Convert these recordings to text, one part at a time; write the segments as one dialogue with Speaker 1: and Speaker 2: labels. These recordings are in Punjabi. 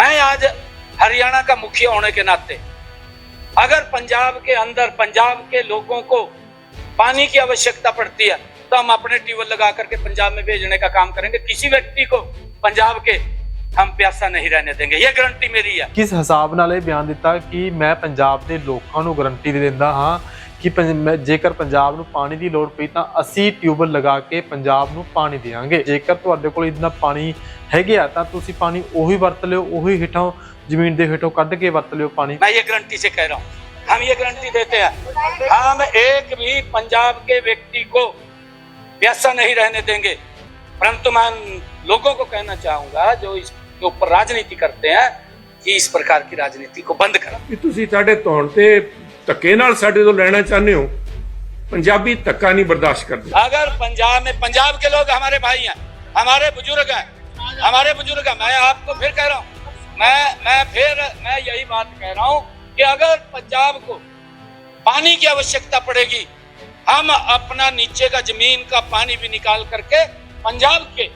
Speaker 1: मैं आज हरियाणा का मुखिया होने के नाते अगर पंजाब के अंदर पंजाब के लोगों को पानी की आवश्यकता पड़ती है तो हम अपने ट्यूबवेल लगा करके पंजाब में भेजने का काम करेंगे किसी व्यक्ति को पंजाब के हम प्यासा नहीं रहने देंगे ये गारंटी मेरी है
Speaker 2: ਕਿਸ ਹਿਸਾਬ ਨਾਲ ਇਹ ਬਿਆਨ ਦਿੱਤਾ ਕਿ ਮੈਂ ਪੰਜਾਬ ਦੇ ਲੋਕਾਂ ਨੂੰ ਗਰੰਟੀ ਦੇ ਦਿੰਦਾ ਹਾਂ ਕਿ ਪੰਜ- ਮੈਂ- ਜੇਕਰ ਪੰਜਾਬ ਨੂੰ ਪਾਣੀ ਦੀ ਲੋੜ ਪਈ ਤਾਂ ਅਸੀਂ ਟਿਊਬਲ ਲਗਾ ਕੇ ਪੰਜਾਬ ਨੂੰ ਪਾਣੀ ਦੇਵਾਂਗੇ ਜੇਕਰ ਤੁਹਾਡੇ ਕੋਲ ਇੰਨਾ ਪਾਣੀ ਹੈਗੇ ਆ ਤਾਂ ਤੁਸੀਂ ਪਾਣੀ ਉਹੀ ਵਰਤ ਲਿਓ ਉਹੀ ਹੇਠੋਂ ਜ਼ਮੀਨ ਦੇ ਹੇਠੋਂ ਕੱਢ ਕੇ ਵਰਤ ਲਿਓ ਪਾਣੀ
Speaker 1: मैं ये गारंटी से कह रहा हूँ हम ये गारंटी देते हैं हम एक भी पंजाब के व्यक्ति को प्यासा नहीं रहने देंगे परंतु मैं लोगों को कहना चाहूंगा जो इसके ऊपर राजनीति करते हैं कि इस प्रकार की राजनीति को बंद करें
Speaker 3: ਕਿ ਤੁਸੀਂ ਸਾਡੇ ਧੌਣ ਤੇ ਧੱਕੇ ਨਾਲ ਸਾਡੇ ਤੋਂ ਲੈਣਾ ਚਾਹੁੰਦੇ ਹੋ ਪੰਜਾਬੀ ਧੱਕਾ ਨਹੀਂ ਬਰਦਾਸ਼ਤ ਕਰਦੇ
Speaker 1: अगर पंजाब में पंजाब के लोग हमारे भाई हैं हमारे बुजुर्ग हैं हमारे बुजुर्ग हैं मैं आपको फिर कह रहा हूँ मैं मैं फिर मैं यही बात कह रहा हूँ कि अगर पंजाब को पानी की आवश्यकता पड़ेगी हम अपना नीचे का जमीन का पानी भी निकाल करके पंजाब के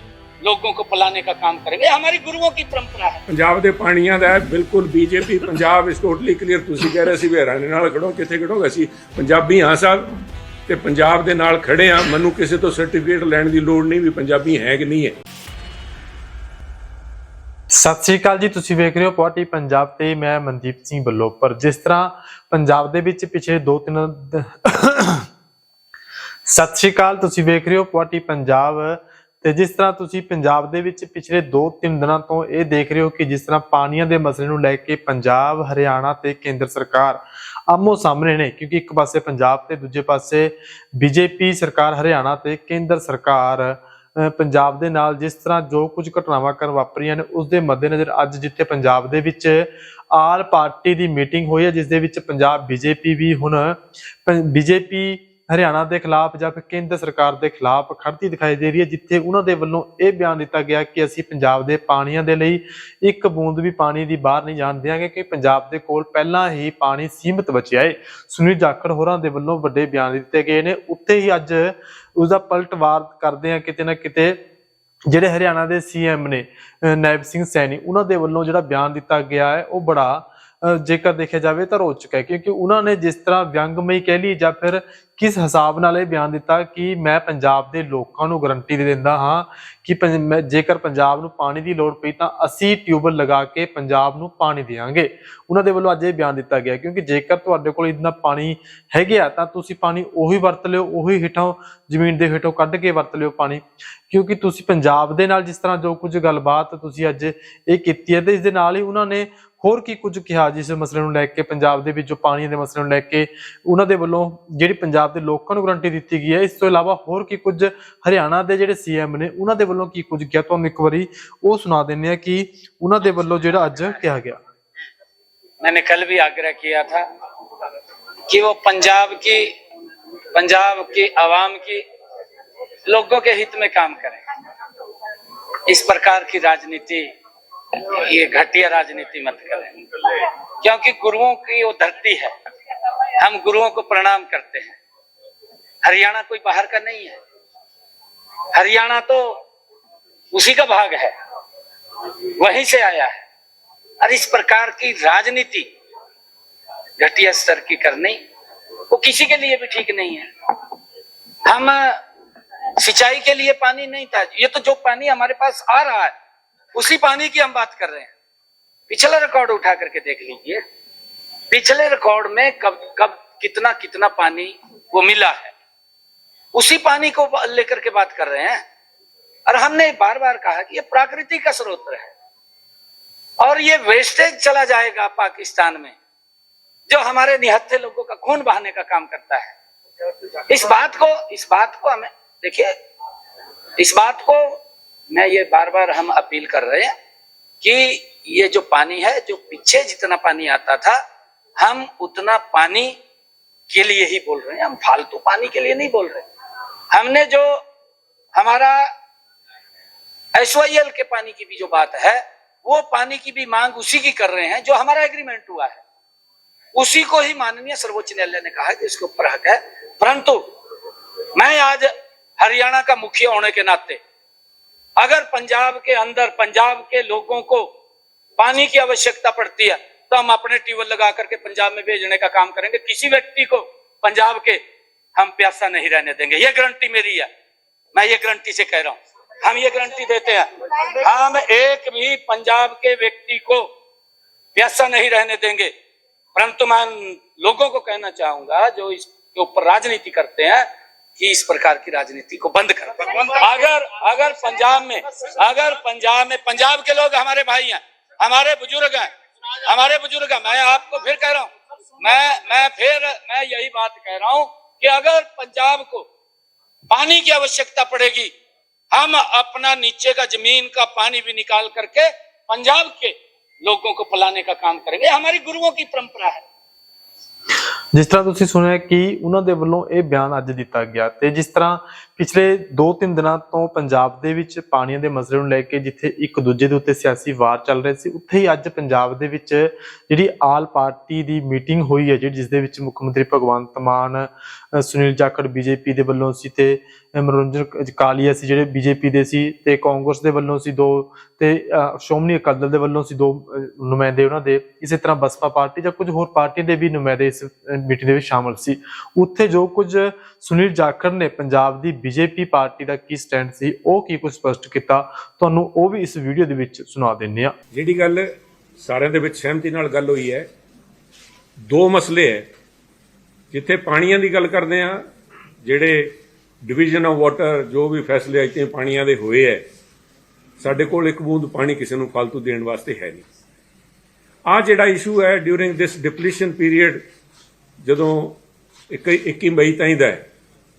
Speaker 1: लोगों को पिलाने का काम करेंगे ये हमारी गुरुओं की परंपरा है
Speaker 3: ਪੰਜਾਬ ਦੇ ਪਾਣੀਆਂ ਦਾ ਹੈ, ਬਿਲਕੁਲ ਬੀਜੇਪੀ ਪੰਜਾਬ ਇਸ ਟੋਟਲੀ ਕਲੀਅਰ ਤੁਸੀਂ ਕਹਿ ਰਹੇ ਸੀ ਵੀ ਹਰਿਆਣੇ ਨਾਲ ਖੜੋ ਕਿੱਥੇ ਖੜੋਗੇ ਅਸੀਂ ਪੰਜਾਬੀ ਹਾਂ ਸਾਹਿਬ ਤੇ ਪੰਜਾਬ ਦੇ ਨਾਲ ਖੜੇ ਆ ਮੈਨੂੰ ਕਿਸੇ ਤੋਂ ਸਰਟੀਫਿਕੇਟ ਲੈਣ ਦੀ ਲੋੜ ਨਹੀਂ ਵੀ ਪੰਜਾਬੀ ਹੈ ਕਿ ਨਹੀਂ ਹੈ
Speaker 2: ਸਤਿ ਸ੍ਰੀ ਅਕਾਲ ਜੀ ਤੁਸੀਂ ਵੇਖ ਰਹੇ ਹੋ ਪਾਰਟੀ ਪੰਜਾਬ ਤੇ ਮੈਂ ਮਨਦੀਪ ਸਿੰਘ ਬੱਲੋਪਰ ਜਿਸ ਤਰ੍ਹਾਂ ਪੰਜਾਬ ਦੇ ਵਿੱਚ ਪਿਛਲੇ 2-3 ਸਤਿ ਸ੍ਰੀ ਅਕਾਲ ਤੁਸੀਂ ਵੇਖ ਰਹੇ ਹੋ ਪਾਰਟੀ ਪੰਜਾਬ ਤੇ ਜਿਸ ਤਰ੍ਹਾਂ ਤੁਸੀਂ ਪੰਜਾਬ ਦੇ ਵਿੱਚ ਪਿਛਲੇ 2-3 ਦਿਨਾਂ ਤੋਂ ਇਹ ਦੇਖ ਰਹੇ ਹੋ ਕਿ ਜਿਸ ਤਰ੍ਹਾਂ ਪਾਣੀਆਂ ਦੇ ਮਸਲੇ ਨੂੰ ਲੈ ਕੇ ਪੰਜਾਬ, ਹਰਿਆਣਾ ਤੇ ਕੇਂਦਰ ਸਰਕਾਰ ਆਮੋ ਸਾਹਮਣੇ ਨੇ, ਕਿਉਂਕਿ ਇੱਕ ਪਾਸੇ ਪੰਜਾਬ ਤੇ ਦੂਜੇ ਪਾਸੇ ਬੀਜੇਪੀ ਸਰਕਾਰ, ਹਰਿਆਣਾ ਤੇ ਕੇਂਦਰ ਸਰਕਾਰ ਪੰਜਾਬ ਦੇ ਨਾਲ ਜਿਸ ਤਰ੍ਹਾਂ ਜੋ ਕੁਝ ਘਟਨਾਵਾਂ ਕਰ ਵਾਪਰੀਆਂ ਨੇ, ਉਸ ਦੇ ਮੱਦੇਨਜ਼ਰ ਅੱਜ ਜਿੱਥੇ ਪੰਜਾਬ ਦੇ ਵਿੱਚ ਆਲ ਪਾਰਟੀ ਦੀ ਮੀਟਿੰਗ ਹੋਈ ਹੈ, ਜਿਸ ਦੇ ਵਿੱਚ ਪੰਜਾਬ, ਬੀਜੇਪੀ ਵੀ ਹੁਣ ਬੀਜੇਪੀ ਹਰਿਆਣਾ ਦੇ ਖਿਲਾਫ ਜਾਂ ਫਿਰ ਕੇਂਦਰ ਸਰਕਾਰ ਦੇ ਖਿਲਾਫ ਖੜਦੀ ਦਿਖਾਈ ਦੇ ਰਹੀ ਹੈ, ਜਿੱਥੇ ਉਹਨਾਂ ਦੇ ਵੱਲੋਂ ਇਹ ਬਿਆਨ ਦਿੱਤਾ ਗਿਆ ਕਿ ਅਸੀਂ ਪੰਜਾਬ ਦੇ ਪਾਣੀਆਂ ਦੇ ਲਈ ਇੱਕ ਬੂੰਦ ਵੀ ਪਾਣੀ ਦੀ ਬਾਹਰ ਨਹੀਂ ਜਾਣ ਦਿਆਂਗੇ ਕਿ ਪੰਜਾਬ ਦੇ ਕੋਲ ਪਹਿਲਾਂ ਹੀ ਪਾਣੀ ਸੀਮਤ ਬਚਿਆ ਹੈ। ਸੁਨੀਲ ਜਾਖੜ ਹੋਰਾਂ ਦੇ ਵੱਲੋਂ ਵੱਡੇ ਬਿਆਨ ਦਿੱਤੇ ਗਏ ਨੇ। ਉੱਥੇ ਹੀ ਅੱਜ ਉਸ ਦਾ ਪਲਟਵਾਰ ਕਰਦੇ ਆ ਕਿਤੇ ਨਾ ਕਿਤੇ ਜਿਹੜੇ ਹਰਿਆਣਾ ਦੇ ਸੀਐਮ ਨੇ ਨਾਇਬ ਸਿੰਘ ਸੈਣੀ, ਉਹਨਾਂ ਦੇ ਵੱਲੋਂ ਜਿਹੜਾ ਬਿਆਨ ਦਿੱਤਾ ਗਿਆ ਹੈ, ਉਹ ਬੜਾ ਜੇਕਰ ਦੇਖਿਆ ਜਾਵੇ ਤਾਂ ਰੋਚਕ ਹੈ, ਕਿਉਂਕਿ ਉਹਨਾਂ ਨੇ ਜਿਸ ਤਰ੍ਹਾਂ ਵਿਅੰਗਮਈ ਕਹਿ ਲਈ ਜਾਂ ਫਿਰ ਕਿਸ ਹਿਸਾਬ ਨਾਲ ਇਹ ਬਿਆਨ ਦਿੱਤਾ ਕਿ ਮੈਂ ਪੰਜਾਬ ਦੇ ਲੋਕਾਂ ਨੂੰ ਗਰੰਟੀ ਦੇ ਦਿੰਦਾ ਹਾਂ ਕਿ ਜੇਕਰ ਪੰਜਾਬ ਨੂੰ ਪਾਣੀ ਦੀ ਲੋੜ ਪਈ ਤਾਂ ਅਸੀਂ ਟਿਊਬਲ ਲਗਾ ਕੇ ਪੰਜਾਬ ਨੂੰ ਪਾਣੀ ਦੇਵਾਂਗੇ। ਉਹਨਾਂ ਦੇ ਵੱਲੋਂ ਅੱਜ ਇਹ ਬਿਆਨ ਦਿੱਤਾ ਗਿਆ, ਕਿਉਂਕਿ ਜੇਕਰ ਤੁਹਾਡੇ ਕੋਲ ਇੰਨਾ ਪਾਣੀ ਹੈਗੇ ਆ ਤਾਂ ਤੁਸੀਂ ਪਾਣੀ ਉਹੀ ਵਰਤ ਲਿਓ, ਉਹੀ ਹੇਠੋਂ ਜ਼ਮੀਨ ਦੇ ਹੇਠੋਂ ਕੱਢ ਕੇ ਵਰਤ ਲਿਓ ਪਾਣੀ। ਕਿਉਂਕਿ ਤੁਸੀਂ ਪੰਜਾਬ ਦੇ ਨਾਲ ਜਿਸ ਤਰ੍ਹਾਂ ਜੋ ਕੁਝ ਗੱਲਬਾਤ ਤੁਸੀਂ ਅੱਜ ਇਹ ਕੀਤੀ ਹੈ ਤੇ ਇਸ ਦੇ ਨਾਲ ਹੀ ਉਹਨਾਂ ਨੇ ਹੋਰ ਕੀ ਕੁਝ ਕਿਹਾ ਜਿਸ ਮਸਲੇ ਨੂੰ ਲੈ ਕੇ ਪੰਜਾਬ ਦੇ ਵਿੱਚ ਜੋ ਪਾਣੀ ਦੇ ਮਸਲੇ ਨੂੰ ਲੈ ਕੇ ਉਹਨਾਂ ਦੇ ਵੱਲੋਂ ਜਿਹੜੀ ਪੰਜਾਬ ਦੇ ਲੋਕਾਂ ਨੂੰ ਗਰੰਟੀ ਦਿੱਤੀ ਗਈ ਹੈ ਇਸ ਤੋਂ ਇਲਾਵਾ ਹੋਰ ਕੀ ਕੁਝ ਹਰਿਆਣਾ ਦੇ ਜਿਹੜੇ ਸੀਐਮ ਨੇ ਉਹਨਾਂ ਦੇ ਵੱਲੋਂ ਕੀ ਕੁਝ ਕਿਹਾ ਤੁਹਾਨੂੰ ਇੱਕ ਵਾਰੀ ਉਹ ਸੁਣਾ ਦਿੰਦੇ ਆ ਕਿ ਉਹਨਾਂ ਦੇ ਵੱਲੋਂ ਜਿਹੜਾ ਅੱਜ ਕਿਹਾ ਗਿਆ
Speaker 1: मैंने कल भी आग्रह किया था कि वो पंजाब की पंजाब की आवाम की लोगों के हित में काम करें इस प्रकार की राजनीति ये घटिया राजनीति मत करें, क्योंकि गुरुओं की वो धरती है। हम गुरुओं को प्रणाम करते हैं। हरियाणा कोई बाहर का नहीं है। हरियाणा तो उसी का भाग है। वहीं से आया है। और इस प्रकार की राजनीति घटिया स्तर की करनी, वो किसी के लिए भी ठीक नहीं है। हम सिंचाई के लिए पानी नहीं था। ये तो जो पानी हमारे पास आ रहा है उसी पानी की हम बात कर रहे हैं। पिछला रिकॉर्ड उठा करके देख लीजिए। पिछले रिकॉर्ड में कब कब कितना कितना पानी वो मिला है। उसी पानी को लेकर के बात कर रहे हैं। और हमने बार बार कहा कि ये प्राकृतिक का स्रोत है। और ये वेस्टेज चला जाएगा पाकिस्तान में, जो हमारे निहत्थे लोगों का खून बहाने का काम करता है। इस बात को, इस बात को हमें, देखिए, इस बात को मैं ये बार बार हम अपील कर रहे हैं कि ये जो पानी है, जो पीछे जितना पानी आता था, हम उतना पानी के लिए ही बोल रहे हैं। हम फालतू पानी के लिए नहीं बोल रहे। हमने जो हमारा एस के पानी की भी जो बात है, वो पानी की भी मांग उसी की कर रहे हैं, जो हमारा एग्रीमेंट हुआ है। उसी को ही माननीय सर्वोच्च न्यायालय ने कहा कि इसके ऊपर हक है। परंतु मैं आज हरियाणा का मुखिया होने के नाते अगर पंजाब के अंदर, पंजाब के लोगों को पानी की आवश्यकता पड़ती है तो हम अपने ट्यूबवेल लगा करके पंजाब में भेजने का काम करेंगे। किसी व्यक्ति को पंजाब के हम प्यासा नहीं रहने देंगे। ये गारंटी मेरी है। मैं ये गारंटी से कह रहा हूँ। हम ये गारंटी देते हैं। हम एक भी पंजाब के व्यक्ति को प्यासा नहीं रहने देंगे। परंतु मैं लोगों को कहना चाहूँगा जो इसके ऊपर राजनीति करते हैं कि इस प्रकार की राजनीति को बंद कर। अगर अगर पंजाब में अगर पंजाब में पंजाब के लोग हमारे भाई हैं हमारे बुज़ुर्ग हैं हमारे बुज़ुर्ग हैं मैं आपको फिर कह रहा हूँ मैं मैं फिर मैं यही बात कह रहा हूँ कि अगर पंजाब को पानी की आवश्यकता पड़ेगी हम अपना नीचे का ज़मीन का पानी भी निकाल करके पंजाब के लोगों को पिलाने का काम करेंगे। हमारी गुरुओं की परंपरा है।
Speaker 2: ਜਿਸ ਤਰ੍ਹਾਂ ਤੁਸੀਂ ਸੁਣਿਆ ਕਿ ਉਹਨਾਂ ਦੇ ਵੱਲੋਂ ਇਹ ਬਿਆਨ ਅੱਜ ਦਿੱਤਾ ਗਿਆ ਤੇ ਜਿਸ ਤਰ੍ਹਾਂ ਪਿਛਲੇ 2-3 ਦਿਨਾਂ ਤੋਂ ਪੰਜਾਬ ਦੇ ਵਿੱਚ ਪਾਣੀਆਂ ਦੇ ਮਸਲੇ ਨੂੰ ਲੈ ਕੇ ਜਿੱਥੇ ਇੱਕ ਦੂਜੇ ਦੇ ਉੱਤੇ ਸਿਆਸੀ ਵਾਰ ਚੱਲ ਰਹੀ ਸੀ ਉੱਥੇ ਹੀ ਅੱਜ ਪੰਜਾਬ ਦੇ ਵਿੱਚ ਜਿਹੜੀ ਆਲ ਪਾਰਟੀ ਦੀ ਮੀਟਿੰਗ ਹੋਈ ਹੈ ਜਿਹੜੀ ਜਿਸ ਦੇ ਵਿੱਚ ਮੁੱਖ ਮੰਤਰੀ ਭਗਵੰਤ ਮਾਨ ਸੁਨੀਲ ਜਾਖੜ ਬੀਜੇਪੀ ਦੇ ਵੱਲੋਂ ਸੀ ਤੇ ਮਨੋਰੰਜਨ ਕਾਲੀਆ ਸੀ ਜਿਹੜੇ ਬੀਜੇਪੀ ਦੇ ਸੀ ਤੇ ਕਾਂਗਰਸ ਦੇ ਵੱਲੋਂ ਸੀ ਦੋ ਤੇ ਅ, ਸ਼੍ਰੋਮਣੀ ਅਕਾਲੀ ਦਲ ਦੇ ਵੱਲੋਂ ਸੀ ਦੋ ਨੁਮਾਇੰਦੇ ਉਹਨਾਂ ਦੇ ਇਸੇ ਤਰ੍ਹਾਂ ਬਸਪਾ ਪਾਰਟੀ ਜਾਂ ਕੁਝ ਹੋਰ ਪਾਰਟੀਆਂ ਦੇ ਵੀ ਨੁਮਾਇੰਦੇ ਇਸ ਮੀਟਿੰਗ ਦੇ ਵਿੱਚ ਸ਼ਾਮਲ ਸੀ। ਉੱਥੇ ਜੋ ਕੁਝ ਸੁਨੀਲ ਜਾਖੜ ਨੇ ਪੰਜਾਬ ਦੀ ਬੀਜੇਪੀ ਪਾਰਟੀ ਦਾ ਕੀ ਸਟੈਂਡ ਸੀ, ਉਹ ਕੀ ਕੁਝ ਸਪਸ਼ਟ ਕੀਤਾ, ਤੁਹਾਨੂੰ ਉਹ ਵੀ ਇਸ ਵੀਡੀਓ ਦੇ ਵਿੱਚ ਸੁਣਾ ਦਿੰਨੇ ਆ
Speaker 3: ਜਿਹੜੀ ਗੱਲ ਸਾਰਿਆਂ ਦੇ ਵਿੱਚ ਸਹਿਮਤੀ ਨਾਲ ਗੱਲ ਹੋਈ ਹੈ, ਦੋ ਮਸਲੇ ਹੈ, ਜਿੱਥੇ ਪਾਣੀਆਂ ਦੀ ਗੱਲ ਕਰਦੇ ਆ ਜਿਹੜੇ ਡਿਵੀਜ਼ਨ ਆਫ ਵਾਟਰ ਜੋ ਵੀ ਫੈਸਲੇ ਇੱਥੇ ਪਾਣੀਆਂ ਦੇ ਹੋਏ ਹੈ, ਸਾਡੇ ਕੋਲ ਇੱਕ ਬੂੰਦ ਪਾਣੀ ਕਿਸੇ ਨੂੰ ਫालतू ਦੇਣ ਵਾਸਤੇ ਹੈ ਨਹੀਂ। ਆ ਜਿਹੜਾ ਇਸ਼ੂ ਹੈ ਡਿਊਰਿੰਗ ਦਿਸ ਡਿਪਲੀਸ਼ਨ ਪੀਰੀਅਡ ਜਦੋਂ 21 ਮਈ ਤਾਈਂ ਦਾ ਹੈ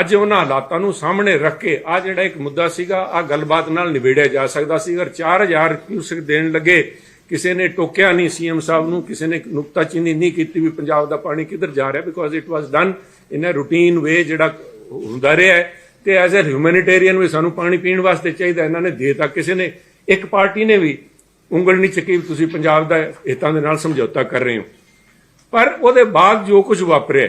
Speaker 3: ਅੱਜ ਉਹਨਾਂ ਹਾਲਾਤਾਂ ਨੂੰ ਸਾਹਮਣੇ ਰੱਖ ਕੇ ਆ ਜਿਹੜਾ ਇੱਕ ਮੁੱਦਾ ਸੀਗਾ, ਆ ਗੱਲਬਾਤ ਨਾਲ ਨਿਬੇੜਿਆ ਜਾ ਸਕਦਾ ਸੀ। ਅਗਰ 4000 ਕਿਊਸੈਕ ਦੇਣ ਲੱਗੇ, ਕਿਸੇ ਨੇ ਟੋਕਿਆ ਨਹੀਂ ਸੀਐਮ ਸਾਹਿਬ ਨੂੰ, ਕਿਸੇ ਨੇ ਨੁਕਤਾਚੀਨੀ ਨਹੀਂ ਕੀਤੀ ਵੀ ਪੰਜਾਬ ਦਾ ਪਾਣੀ ਕਿੱਧਰ ਜਾ ਰਿਹਾ because it was done in a routine way ਜਿਹੜਾ ਹੁੰਦਾ ਰਿਹਾ ਹੈ। ਤੇ ਐਜ਼ ਅ ਹਿਊਮੈਨਿਟੇਰੀਅਨ ਵੀ ਸਾਨੂੰ ਪਾਣੀ ਪੀਣ ਵਾਸਤੇ ਚਾਹੀਦਾ, ਇਹਨਾਂ ਨੇ ਦੇਤਾ। ਕਿਸੇ ਨੇ, ਇੱਕ ਪਾਰਟੀ ਨੇ ਵੀ ਉਂਗਲ ਨਹੀਂ ਚੱਕੀ ਵੀ ਤੁਸੀਂ ਪੰਜਾਬ ਦਾ ਹਿੱਤਾਂ ਦੇ ਨਾਲ ਸਮਝੌਤਾ ਕਰ ਰਹੇ ਹੋ। ਪਰ ਉਹਦੇ ਬਾਅਦ ਜੋ ਕੁਝ ਵਾਪਰਿਆ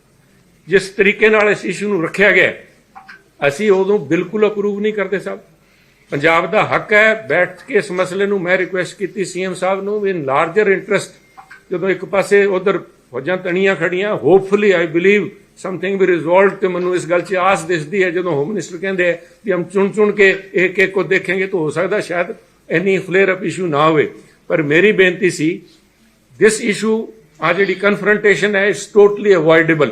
Speaker 3: ਜਿਸ ਤਰੀਕੇ ਨਾਲ ਇਸ ਇਸ਼ੂ ਨੂੰ ਰੱਖਿਆ ਗਿਆ ਅਸੀਂ ਉਦੋਂ ਬਿਲਕੁਲ ਅਪਰੂਵ ਨਹੀਂ ਕਰਦੇ ਸਾਹਿਬ ਪੰਜਾਬ ਦਾ ਹੱਕ ਹੈ, ਬੈਠ ਕੇ ਇਸ ਮਸਲੇ ਨੂੰ ਮੈਂ ਰਿਕੁਐਸਟ ਕੀਤੀ ਸੀਐਮ ਸਾਹਿਬ ਨੂੰ ਇਨ ਲਾਰਜਰ ਇੰਟਰਸਟ ਜਦੋਂ ਇੱਕ ਪਾਸੇ ਉਧਰ ਫੌਜਾਂ ਤਣੀਆਂ ਖੜੀਆਂ hopefully I believe something we resolved ਤੇ ਮੈਨੂੰ ਇਸ ਗੱਲ 'ਚ ਆਸ ਦਿਸਦੀ ਹੈ, ਜਦੋਂ ਹੋਮ ਮਿਨਿਸਟਰ ਕਹਿੰਦੇ ਹੈ ਕਿ ਹਮ ਚੁਣ ਚੁਣ ਕੇ ਇੱਕ ਇੱਕ ਕੋ ਦੇਖਾਂਗੇ ਤਾਂ ਹੋ ਸਕਦਾ ਸ਼ਾਇਦ ਇੰਨੀ ਫਲੇਅਰ ਅਪ ਇਸ਼ੂ ਨਾ ਹੋਵੇ। ਪਰ ਮੇਰੀ ਬੇਨਤੀ ਸੀ, this ਇਸ਼ੂ ਆ ਜਿਹੜੀ ਕਨਫਰੰਟੇਸ਼ਨ ਹੈ is totally avoidable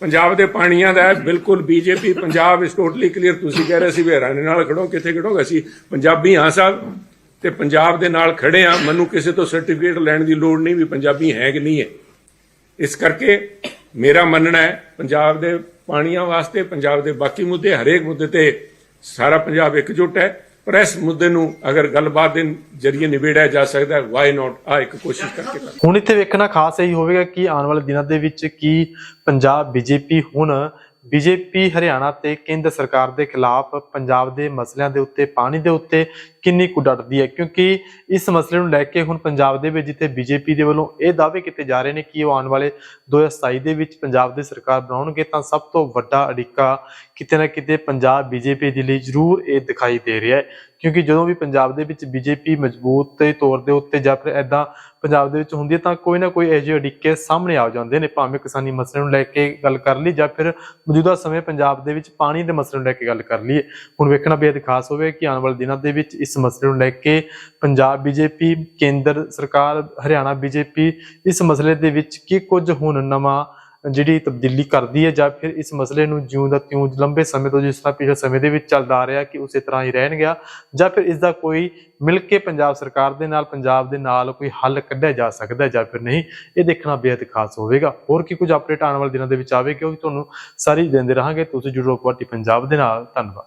Speaker 3: ਪੰਜਾਬ ਦੇ ਪਾਣੀਆਂ ਦਾ ਹੈ, ਬਿਲਕੁਲ ਬੀਜੇਪੀ ਪੰਜਾਬ ਇਸ ਟੋਟਲੀ ਕਲੀਅਰ ਤੁਸੀਂ ਕਹਿ ਰਹੇ ਸੀ ਵੀ ਹਰਿਆਣੇ ਨਾਲ ਖੜੋ ਕਿੱਥੇ ਖੜੋਗੇ ਅਸੀਂ ਪੰਜਾਬੀ ਹਾਂ ਸਾਹਿਬ ਤੇ ਪੰਜਾਬ ਦੇ ਨਾਲ ਖੜੇ ਆ ਮੈਨੂੰ ਕਿਸੇ ਤੋਂ ਸਰਟੀਫਿਕੇਟ ਲੈਣ ਦੀ ਲੋੜ ਨਹੀਂ ਵੀ ਪੰਜਾਬੀ ਹੈ ਕਿ ਨਹੀਂ ਹੈ। ਇਸ ਕਰਕੇ ਮੇਰਾ ਮੰਨਣਾ ਹੈ ਪੰਜਾਬ ਦੇ ਪਾਣੀਆਂ ਵਾਸਤੇ ਪੰਜਾਬ ਦੇ ਬਾਕੀ ਮੁੱਦੇ ਹਰੇਕ ਮੁੱਦੇ ਤੇ ਸਾਰਾ ਪੰਜਾਬ ਇਕਜੁੱਟ ਹੈ। ਪਰ ਇਸ ਮੁੱਦੇ ਨੂੰ ਅਗਰ ਗੱਲਬਾਤ ਦੇ ਜਰੀਏ ਨਿਬੇੜਿਆ ਜਾ ਸਕਦਾ ਹੈ ਵਾਈ ਨਾਟ ਆ ਇੱਕ ਕੋਸ਼ਿਸ਼ ਕਰਕੇ ਕਰ
Speaker 2: ਹੁਣ ਇੱਥੇ ਵੇਖਣਾ ਖਾਸ ਇਹੀ ਹੋਵੇਗਾ ਕਿ ਆਉਣ ਵਾਲੇ ਦਿਨਾਂ ਦੇ ਵਿੱਚ ਕੀ ਪੰਜਾਬ ਬੀਜੇਪੀ ਹੁਣ ਬੀਜੇਪੀ ਹਰਿਆਣਾ ਤੇ ਕੇਂਦਰ ਸਰਕਾਰ ਦੇ ਖਿਲਾਫ ਪੰਜਾਬ ਦੇ ਮਸਲਿਆਂ ਦੇ ਉੱਤੇ ਪਾਣੀ ਦੇ ਉੱਤੇ ਕਿੰਨੀ ਕੁ ਡਟਦੀ ਹੈ? ਕਿਉਂਕਿ ਇਸ ਮਸਲੇ ਨੂੰ ਲੈ ਕੇ ਹੁਣ ਪੰਜਾਬ ਦੇ ਵਿੱਚ ਜਿੱਥੇ ਬੀਜੇਪੀ ਦੇ ਵੱਲੋਂ ਇਹ ਦਾਅਵੇ ਕੀਤੇ ਜਾ ਰਹੇ ਨੇ ਕਿ ਉਹ ਆਉਣ ਵਾਲੇ 2027 ਦੇ ਵਿੱਚ ਪੰਜਾਬ ਦੀ ਸਰਕਾਰ ਬਣਾਉਣਗੇ ਤਾਂ ਸਭ ਤੋਂ ਵੱਡਾ ਅੜਿੱਕਾ ਕਿਤੇ ਨਾ ਕਿਤੇ ਪੰਜਾਬ ਬੀਜੇਪੀ ਦੇ ਲਈ ਜ਼ਰੂਰ ਇਹ ਦਿਖਾਈ ਦੇ ਰਿਹਾ ਹੈ। ਕਿਉਂਕਿ ਜਦੋਂ ਵੀ ਪੰਜਾਬ ਦੇ ਵਿੱਚ ਬੀਜੇਪੀ ਮਜ਼ਬੂਤ ਤੇ ਤੌਰ ਦੇ ਉੱਤੇ ਜਾਂ ਫਿਰ ਐਦਾਂ ਪੰਜਾਬ ਦੇ ਵਿੱਚ ਹੁੰਦੀ ਹੈ ਤਾਂ ਕੋਈ ਨਾ ਕੋਈ ਇਹੋ ਜਿਹੇ ਅੜਿੱਕੇ ਸਾਹਮਣੇ ਆ ਜਾਂਦੇ ਨੇ। ਭਾਵੇਂ ਕਿਸਾਨੀ ਮਸਲੇ ਨੂੰ ਲੈ ਕੇ ਗੱਲ ਕਰ ਲਈ ਜਾਂ ਫਿਰ ਮੌਜੂਦਾ ਸਮੇਂ ਪੰਜਾਬ ਦੇ ਵਿੱਚ ਪਾਣੀ ਦੇ ਮਸਲੇ ਨੂੰ ਲੈ ਕੇ ਗੱਲ ਕਰ ਲਈਏ। ਹੁਣ ਵੇਖਣਾ ਬੇहद ਖਾਸ ਹੋਵੇ ਕਿ ਆਉਣ ਵਾਲੇ ਦਿਨਾਂ ਦੇ ਵਿੱਚ ਇਸ ਮਸਲੇ ਨੂੰ ਲੈ ਕੇ ਪੰਜਾਬ ਬੀਜੇਪੀ, ਕੇਂਦਰ ਸਰਕਾਰ, ਹਰਿਆਣਾ ਬੀਜੇਪੀ ਇਸ ਮਸਲੇ ਦੇ ਵਿੱਚ ਕੀ ਕੁਝ ਹੁਣ ਨਵਾਂ ਜਿਹੜੀ ਤਬਦੀਲੀ ਕਰਦੀ ਹੈ ਜਾਂ ਫਿਰ ਇਸ ਮਸਲੇ ਨੂੰ ਜਿਉਂ ਦਾ ਤਿਉਂ ਲੰਬੇ ਸਮੇਂ ਤੋਂ ਜਿਸ ਤਰ੍ਹਾਂ ਪਿਛਲੇ ਸਮੇਂ ਦੇ ਵਿੱਚ ਚੱਲਦਾ ਆ ਰਿਹਾ ਕਿ ਉਸੇ ਤਰ੍ਹਾਂ ਹੀ ਰਹਿਣ ਗਿਆ ਜਾਂ ਫਿਰ ਇਸ ਦਾ ਕੋਈ ਮਿਲ ਕੇ ਪੰਜਾਬ ਸਰਕਾਰ ਦੇ ਨਾਲ, ਪੰਜਾਬ ਦੇ ਨਾਲ ਕੋਈ ਹੱਲ ਕੱਢਿਆ ਜਾ ਸਕਦਾ ਜਾਂ ਫਿਰ ਨਹੀਂ, ਇਹ ਦੇਖਣਾ ਬੇਹੱਦ ਖਾਸ ਹੋਵੇਗਾ। ਹੋਰ ਕੀ ਕੁਝ ਅਪਡੇਟ ਆਉਣ ਵਾਲੇ ਦਿਨਾਂ ਦੇ ਵਿੱਚ ਆਵੇ ਕਿਉਂਕਿ ਤੁਹਾਨੂੰ ਸਾਰੀ ਦਿੰਦੇ ਰਹਾਂਗੇ। ਤੁਸੀਂ ਜੁੜੋ ਪਾਰਟੀ ਪੰਜਾਬ ਦੇ ਨਾਲ। ਧੰਨਵਾਦ।